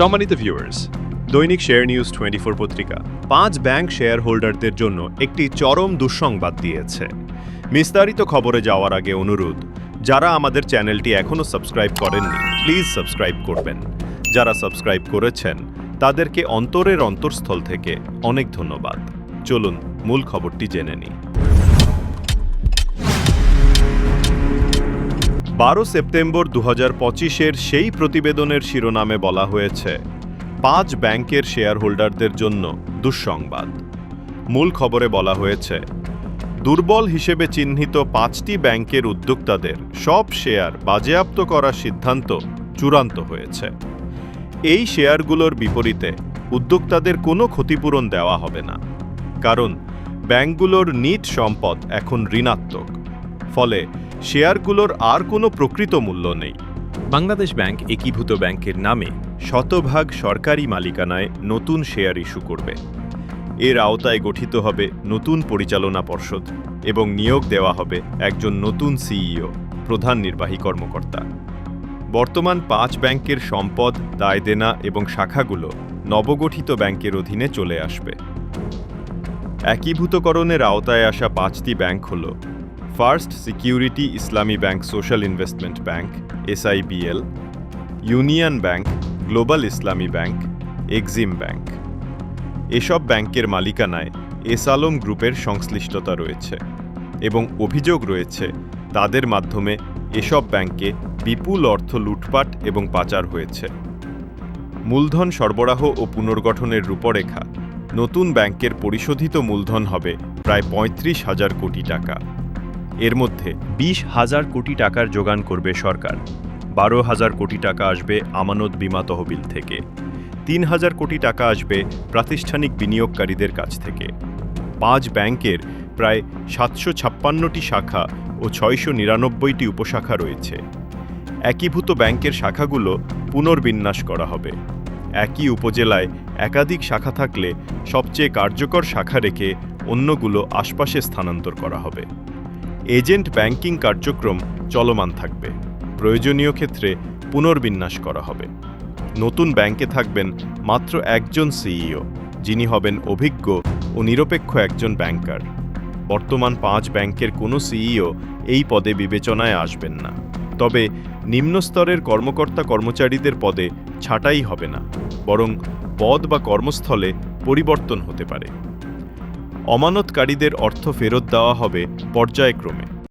সম্মানিত ভিউয়ার্স দৈনিক share news twenty four পত্রিকা পাঁচ ব্যাংক শেয়ার হোল্ডারদের জন্য একটি চরম দুঃসংবাদ দিয়েছে। বিস্তারিত খবরে যাওয়ার আগে অনুরোধ, যারা আমাদের চ্যানেলটি এখনও সাবস্ক্রাইব করেননি প্লিজ সাবস্ক্রাইব করবেন। যারা সাবস্ক্রাইব করেছেন, তাদেরকে অন্তরের অন্তরস্থল থেকে অনেক ধন্যবাদ। চলুন মূল খবরটি জেনে নিই। বারো সেপ্টেম্বর দু পঁচিশের সেই প্রতিবেদনের শিরোনামে বলা হয়েছে, পাঁচ ব্যাংকের শেয়ার হোল্ডারদের জন্য দুঃসংবাদ। মূল খবরে বলা হয়েছে, দুর্বল হিসেবে চিহ্নিত পাঁচটি ব্যাংকের উদ্যোক্তাদের সব শেয়ার বাজেয়াপ্ত করার সিদ্ধান্ত চূড়ান্ত হয়েছে। এই শেয়ারগুলোর বিপরীতে উদ্যোক্তাদের কোনো ক্ষতিপূরণ দেওয়া হবে না, কারণ ব্যাংকগুলোর নিট সম্পদ এখন ঋণাত্মক। ফলে শেয়ারগুলোর আর কোনো প্রকৃত মূল্য নেই। বাংলাদেশ ব্যাংক একীভূত ব্যাংকের নামে শতভাগ সরকারি মালিকানায় নতুন শেয়ার ইস্যু করবে। এর আওতায় গঠিত হবে নতুন পরিচালনা পর্ষদ এবং নিয়োগ দেওয়া হবে একজন নতুন সিইও, প্রধান নির্বাহী কর্মকর্তা। বর্তমান পাঁচ ব্যাংকের সম্পদ, দায়দেনা এবং শাখাগুলো নবগঠিত ব্যাংকের অধীনে চলে আসবে। একীভূতকরণের আওতায় আসা পাঁচটি ব্যাংক হল First Security Islami Bank Social Investment Bank, SIBL, Union Bank, Global Islami Bank, Exim Bank. এসব ব্যাংকের মালিকানায় এসালম গ্রুপের সংশ্লিষ্টতা রয়েছে এবং অভিযোগ রয়েছে তাদের মাধ্যমে এসব ব্যাংকে বিপুল অর্থ লুটপাট এবং পাচার হয়েছে। মূলধন সরবরাহ ও পুনর্গঠনের রূপরেখা নতুন ব্যাংকের পরিশোধিত মূলধন হবে প্রায় পঁয়ত্রিশ হাজার কোটি টাকা। এর মধ্যে বিশ হাজার কোটি টাকার যোগান করবে সরকার। বারো হাজার কোটি টাকা আসবে আমানত বিমা তহবিল থেকে। তিন হাজার কোটি টাকা আসবে প্রাতিষ্ঠানিক বিনিয়োগকারীদের কাছ থেকে। পাঁচ ব্যাংকের প্রায় সাতশো ছাপ্পান্নটি শাখা ও ছয়শো নিরানব্বইটি উপশাখা রয়েছে। একীভূত ব্যাংকের শাখাগুলো পুনর্বিন্যাস করা হবে। একই উপজেলায় একাধিক শাখা থাকলে সবচেয়ে কার্যকর শাখা রেখে অন্যগুলো আশপাশে স্থানান্তর করা হবে। এজেন্ট ব্যাংকিং কার্যক্রম চলমান থাকবে। প্রয়োজনীয় ক্ষেত্রে পুনর্বিন্যাস করা হবে। নতুন ব্যাংকে থাকবেন মাত্র একজন সিইও, যিনি হবেন অভিজ্ঞ ও নিরপেক্ষ একজন ব্যাংকার। বর্তমান পাঁচ ব্যাংকের কোনো সিইও এই পদে বিবেচনায় আসবেন না। তবে নিম্নস্তরের কর্মকর্তা কর্মচারীদের পদে ছাঁটাই হবে না, বরং পদ বা কর্মস্থলে পরিবর্তন হতে পারে। অমানতকারীদের অর্থ ফেরত দেওয়া হবে পর্যায়ক্রমে।